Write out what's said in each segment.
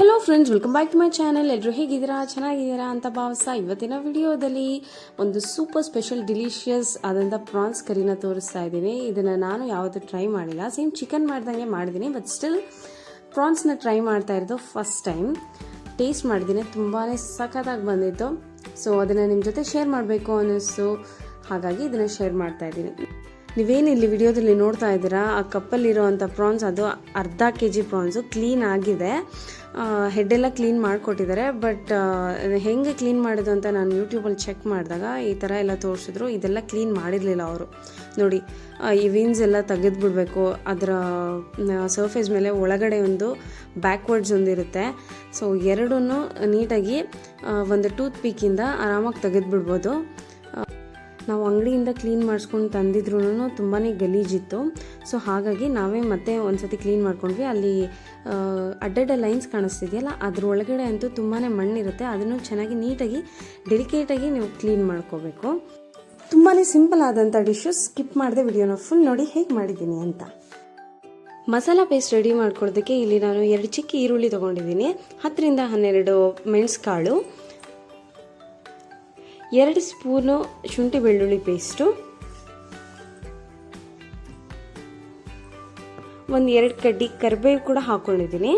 Hello friends welcome back to my channel ಎಲ್ಲರೂ ಹೇಗಿದ್ದೀರಾ? ಚೆನ್ನಾಗಿದ್ದೀರಾ ಅಂತ ಭಾವಿಸ್ತಾ ಇವತ್ತಿನ ವಿಡಿಯೋದಲ್ಲಿ ಒಂದು ಸೂಪರ್ ಸ್ಪೆಷಲ್ ಡಿಲಿಷಿಯಸ್ ಆದಂಥ ಪ್ರಾನ್ಸ್ ಕರಿನ ತೋರಿಸ್ತಾ ಇದ್ದೀನಿ. ಇದನ್ನು ನಾನು ಯಾವತ್ತೂ ಟ್ರೈ ಮಾಡಿಲ್ಲ. ಸೇಮ್ ಚಿಕನ್ ಮಾಡ್ದಂಗೆ ಮಾಡಿದ್ದೀನಿ ಬಟ್ ಸ್ಟಿಲ್ ಪ್ರಾನ್ಸ್ನ ಟ್ರೈ ಮಾಡ್ತಾ ಇರೋದು ಫಸ್ಟ್ ಟೈಮ್ ಟೇಸ್ಟ್ ಮಾಡಿದ್ದೀನಿ ತುಂಬಾ ಸಖತ್ತಾಗಿ ಬಂದಿತ್ತು. ಸೊ ಅದನ್ನು ನಿಮ್ಮ ಜೊತೆ ಶೇರ್ ಮಾಡಬೇಕು ಅನ್ನಿಸ್ತು. ಹಾಗಾಗಿ ಇದನ್ನು ಶೇರ್ ಮಾಡ್ತಾ ಇದ್ದೀನಿ. ನೀವೇನು ಇಲ್ಲಿ ವಿಡಿಯೋದಲ್ಲಿ ನೋಡ್ತಾ ಇದ್ದೀರಾ? ಆ ಕಪ್ಪಲ್ಲಿರೋವಂಥ ಪ್ರಾನ್ಸ್ ಅದು ಅರ್ಧ ಕೆ ಜಿ ಪ್ರಾನ್ಸು ಕ್ಲೀನ್ ಆಗಿದೆ ಹೆಡ್ಡೆಲ್ಲ ಕ್ಲೀನ್ ಮಾಡಿಕೊಟ್ಟಿದ್ದಾರೆ ಬಟ್ ಹೆಂಗೆ ಕ್ಲೀನ್ ಮಾಡಿದ್ರು ಅಂತ ನಾನು ಯೂಟ್ಯೂಬಲ್ಲಿ ಚೆಕ್ ಮಾಡಿದಾಗ ಈ ಥರ ಎಲ್ಲ ತೋರಿಸಿದ್ರು. ಇದೆಲ್ಲ ಕ್ಲೀನ್ ಮಾಡಿರಲಿಲ್ಲ ಅವರು. ನೋಡಿ ಈ ವಿನ್ಸ್ ಎಲ್ಲ ತೆಗೆದುಬಿಡ್ಬೇಕು. ಅದರ ಸರ್ಫೇಸ್ ಮೇಲೆ ಒಳಗಡೆ ಒಂದು ಬ್ಯಾಕ್ವರ್ಡ್ಸ್ ಒಂದಿರುತ್ತೆ ಸೊ ಎರಡೂ ನೀಟಾಗಿ ಒಂದು ಟೂತ್ ಪೀಕಿಂದ ಆರಾಮಾಗಿ ತೆಗೆದುಬಿಡ್ಬೋದು. ನಾವು ಅಂಗಡಿಯಿಂದ ಕ್ಲೀನ್ ಮಾಡಿಸ್ಕೊಂಡು ತಂದಿದ್ರು ತುಂಬಾ ಗಲೀಜಿತ್ತು. ಸೊ ಹಾಗಾಗಿ ನಾವೇ ಮತ್ತೆ ಒಂದ್ಸತಿ ಕ್ಲೀನ್ ಮಾಡ್ಕೊಂಡ್ವಿ. ಅಲ್ಲಿ ಅಡ್ಡಡ್ಡ ಲೈನ್ಸ್ ಕಾಣಿಸ್ತಿದೆಯಲ್ಲ ಅದರೊಳಗಡೆ ಅಂತೂ ತುಂಬಾ ಮಣ್ಣಿರುತ್ತೆ. ಅದನ್ನು ಚೆನ್ನಾಗಿ ನೀಟಾಗಿ ಡೆಲಿಕೇಟಾಗಿ ನೀವು ಕ್ಲೀನ್ ಮಾಡ್ಕೋಬೇಕು. ತುಂಬಾ ಸಿಂಪಲ್ ಆದಂಥ ಡಿಶ್ಶು ಸ್ಕಿಪ್ ಮಾಡಿದೆ ವಿಡಿಯೋನ ಫುಲ್ ನೋಡಿ ಹೇಗೆ ಮಾಡಿದ್ದೀನಿ ಅಂತ. ಮಸಾಲ ಪೇಸ್ಟ್ ರೆಡಿ ಮಾಡ್ಕೊಳ್ಳೋದಕ್ಕೆ ಇಲ್ಲಿ ನಾನು ಎರಡು ಚಿಕ್ಕ ಈರುಳ್ಳಿ ತೊಗೊಂಡಿದ್ದೀನಿ. ಹತ್ತರಿಂದ ಹನ್ನೆರಡು ಮೆಣಸುಕಾಳು. ಎರಡು ಸ್ಪೂನು ಶುಂಠಿ ಬೆಳ್ಳುಳ್ಳಿ ಪೇಸ್ಟು. ಒಂದು ಎರಡು ಕಡ್ಡಿ ಕರಿಬೇವು ಕೂಡ ಹಾಕೊಂಡಿದ್ದೀನಿ.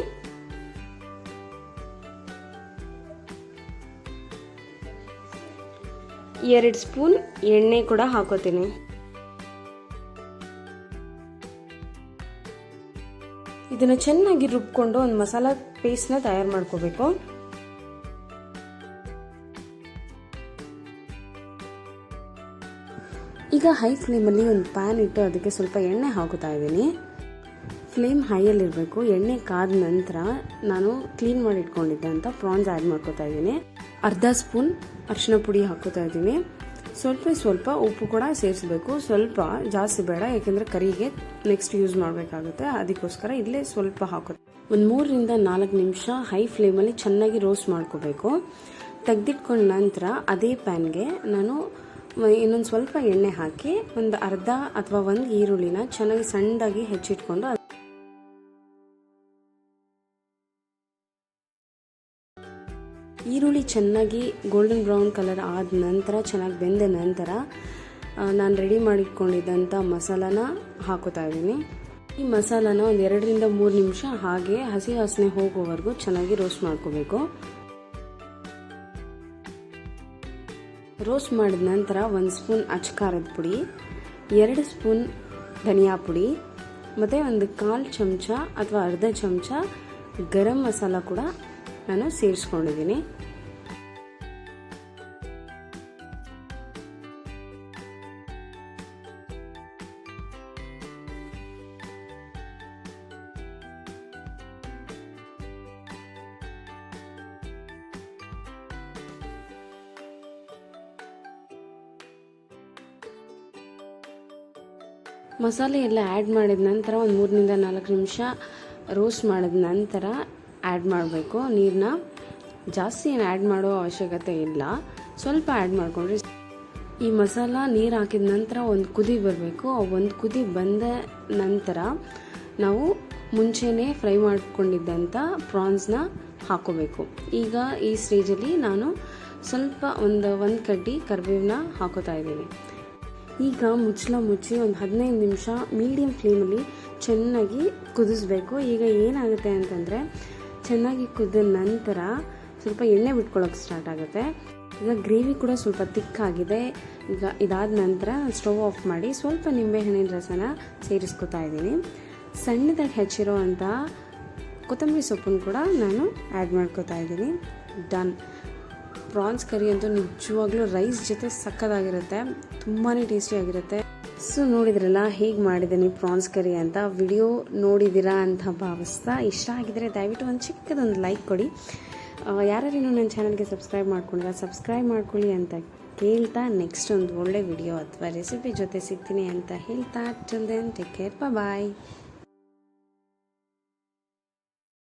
ಎರಡು ಸ್ಪೂನ್ ಎಣ್ಣೆ ಕೂಡ ಹಾಕೋತೀನಿ. ಇದನ್ನು ಚೆನ್ನಾಗಿ ರುಬ್ಕೊಂಡು ಒಂದು ಮಸಾಲ ಪೇಸ್ಟ್ನ ತಯಾರು ಮಾಡ್ಕೋಬೇಕು. ಈಗ ಹೈ ಫ್ಲೇಮಲ್ಲಿ ಒಂದು ಪ್ಯಾನ್ ಇಟ್ಟು ಅದಕ್ಕೆ ಸ್ವಲ್ಪ ಎಣ್ಣೆ ಹಾಕುತ್ತಾ ಇದ್ದೀನಿ. ಫ್ಲೇಮ್ ಹೈಯಲ್ಲಿರಬೇಕು. ಎಣ್ಣೆ ಕಾದ ನಂತರ ನಾನು ಕ್ಲೀನ್ ಮಾಡಿ ಇಟ್ಕೊಂಡಿದ್ದೆ ಅಂತ ಪ್ರಾನ್ಸ್ ಆ್ಯಡ್ ಮಾಡ್ಕೋತಾ ಇದ್ದೀನಿ. ಅರ್ಧ ಸ್ಪೂನ್ ಅರಿಶಿನ ಪುಡಿ ಹಾಕೋತಾ ಇದ್ದೀನಿ. ಸ್ವಲ್ಪ ಸ್ವಲ್ಪ ಉಪ್ಪು ಕೂಡ ಸೇರಿಸಬೇಕು. ಸ್ವಲ್ಪ ಜಾಸ್ತಿ ಬೇಡ, ಯಾಕೆಂದರೆ ಕರಿಗೆ ನೆಕ್ಸ್ಟ್ ಯೂಸ್ ಮಾಡಬೇಕಾಗುತ್ತೆ. ಅದಕ್ಕೋಸ್ಕರ ಇಲ್ಲೇ ಸ್ವಲ್ಪ ಹಾಕೋ ಒಂದು ಮೂರರಿಂದ ನಾಲ್ಕು ನಿಮಿಷ ಹೈ ಫ್ಲೇಮಲ್ಲಿ ಚೆನ್ನಾಗಿ ರೋಸ್ಟ್ ಮಾಡ್ಕೋಬೇಕು. ತೆಗೆದಿಟ್ಕೊಂಡ ನಂತರ ಅದೇ ಪ್ಯಾನ್ಗೆ ನಾನು ಇನ್ನೊಂದು ಸ್ವಲ್ಪ ಎಣ್ಣೆ ಹಾಕಿ ಒಂದು ಅರ್ಧ ಅಥವಾ ಒಂದು ಈರುಳ್ಳಿನ ಚೆನ್ನಾಗಿ ಸಣ್ಣದಾಗಿ ಹೆಚ್ಚಿಟ್ಕೊಂಡು ಈರುಳ್ಳಿ ಚೆನ್ನಾಗಿ ಗೋಲ್ಡನ್ ಬ್ರೌನ್ ಕಲರ್ ಆದ ನಂತರ ಚೆನ್ನಾಗಿ ಬೆಂದ ನಂತರ ನಾನು ರೆಡಿ ಮಾಡಿಟ್ಕೊಂಡಿದ್ದಂಥ ಮಸಾಲಾನ ಹಾಕೋತಾ ಇದ್ದೀನಿ. ಈ ಮಸಾಲಾನ ಒಂದು ಎರಡರಿಂದ ಮೂರು ನಿಮಿಷ ಹಾಗೆ ಹಸಿ ವಾಸನೆ ಹೋಗೋವರೆಗೂ ಚೆನ್ನಾಗಿ ರೋಸ್ಟ್ ಮಾಡ್ಕೋಬೇಕು. ರೋಸ್ಟ್ ಮಾಡಿದ ನಂತರ ಒಂದು ಸ್ಪೂನ್ ಅಚ್ಕಾರದ ಪುಡಿ, ಎರಡು ಸ್ಪೂನ್ ಧನಿಯಾ ಪುಡಿ, ಮತ್ತು ಒಂದು ಕಾಲು ಚಮಚ ಅಥವಾ ಅರ್ಧ ಚಮಚ ಗರಂ ಮಸಾಲ ಕೂಡ ನಾನು ಸೇರಿಸ್ಕೊಂಡಿದ್ದೀನಿ. ಮಸಾಲೆ ಎಲ್ಲ ಆ್ಯಡ್ ಮಾಡಿದ ನಂತರ ಒಂದು ಮೂರರಿಂದ ನಾಲ್ಕು ನಿಮಿಷ ರೋಸ್ಟ್ ಮಾಡಿದ ನಂತರ ಆ್ಯಡ್ ಮಾಡಬೇಕು. ನೀರನ್ನ ಜಾಸ್ತಿ ಏನು ಆ್ಯಡ್ ಮಾಡೋ ಅವಶ್ಯಕತೆ ಇಲ್ಲ. ಸ್ವಲ್ಪ ಆ್ಯಡ್ ಮಾಡಿಕೊಂಡ್ರೆ ಈ ಮಸಾಲ ನೀರು ಹಾಕಿದ ನಂತರ ಒಂದು ಕುದಿ ಬರಬೇಕು. ಒಂದು ಕುದಿ ಬಂದ ನಂತರ ನಾವು ಮುಂಚೆನೇ ಫ್ರೈ ಮಾಡಿಕೊಂಡಿದ್ದಂಥ ಪ್ರಾನ್ಸ್ನ ಹಾಕೋಬೇಕು. ಈಗ ಈ ಸ್ಟೇಜಲ್ಲಿ ನಾನು ಸ್ವಲ್ಪ ಒಂದು ಒಂದು ಕಡ್ಡಿ ಕರಿಬೇವನ್ನ ಹಾಕೋತಾ ಇದ್ದೀನಿ. ಈಗ ಮುಚ್ಚಳ ಮುಚ್ಚಿ ಒಂದು ಹದಿನೈದು ನಿಮಿಷ ಮೀಡಿಯಮ್ ಫ್ಲೇಮಲ್ಲಿ ಚೆನ್ನಾಗಿ ಕುದಿಸ್ಬೇಕು. ಈಗ ಏನಾಗುತ್ತೆ ಅಂತಂದರೆ ಚೆನ್ನಾಗಿ ಕುದಿದ ನಂತರ ಸ್ವಲ್ಪ ಎಣ್ಣೆ ಬಿಟ್ಕೊಳ್ಳೋಕೆ ಸ್ಟಾರ್ಟ್ ಆಗುತ್ತೆ. ಈಗ ಗ್ರೇವಿ ಕೂಡ ಸ್ವಲ್ಪ ತಿಕ್ಕಾಗಿದೆ ಈಗ ಇದಾದ ನಂತರ ಸ್ಟವ್ ಆಫ್ ಮಾಡಿ ಸ್ವಲ್ಪ ನಿಂಬೆಹಣ್ಣಿನ ರಸನ ಸೇರಿಸ್ಕೊತಾ ಇದ್ದೀನಿ. ಸಣ್ಣದಾಗಿ ಹೆಚ್ಚಿರೋ ಅಂಥ ಕೊತ್ತಂಬರಿ ಸೊಪ್ಪನ್ನು ಕೂಡ ನಾನು ಆ್ಯಡ್ ಮಾಡ್ಕೋತಾ ಇದ್ದೀನಿ. ಡನ್ ಪ್ರಾನ್ಸ್ ಕರಿ ಅಂತೂ ನಿಜವಾಗ್ಲೂ ರೈಸ್ ಜೊತೆ ಸಕ್ಕತ್ತಾಗಿರುತ್ತೆ ತುಂಬಾ ಟೇಸ್ಟಿಯಾಗಿರುತ್ತೆ ಸೊ ನೋಡಿದ್ರಲ್ಲ, ಹೇಗೆ ಮಾಡಿದ್ದೀನಿ ಪ್ರಾನ್ಸ್ ಕರಿ ಅಂತ? ವಿಡಿಯೋ ನೋಡಿದ್ದೀರಾ ಅಂತ ಭಾವಿಸ್ತಾ ಇಷ್ಟ ಆಗಿದ್ರೆ ದಯವಿಟ್ಟು ಒಂದು ಚಿಕ್ಕದೊಂದು ಲೈಕ್ ಕೊಡಿ. ಯಾರ್ಯಾರು ನನ್ನ ಚಾನಲ್ಗೆ ಸಬ್ಸ್ಕ್ರೈಬ್ ಮಾಡ್ಕೊಂಡಿಲ್ಲ ಸಬ್ಸ್ಕ್ರೈಬ್ ಮಾಡ್ಕೊಳ್ಳಿ ಅಂತ ಕೇಳ್ತಾ ನೆಕ್ಸ್ಟ್ ಒಂದು ಒಳ್ಳೆ ವಿಡಿಯೋ ಅಥವಾ ರೆಸಿಪಿ ಜೊತೆ ಸಿಗ್ತೀನಿ ಅಂತ ಹೇಳ್ತಾ till then take care bye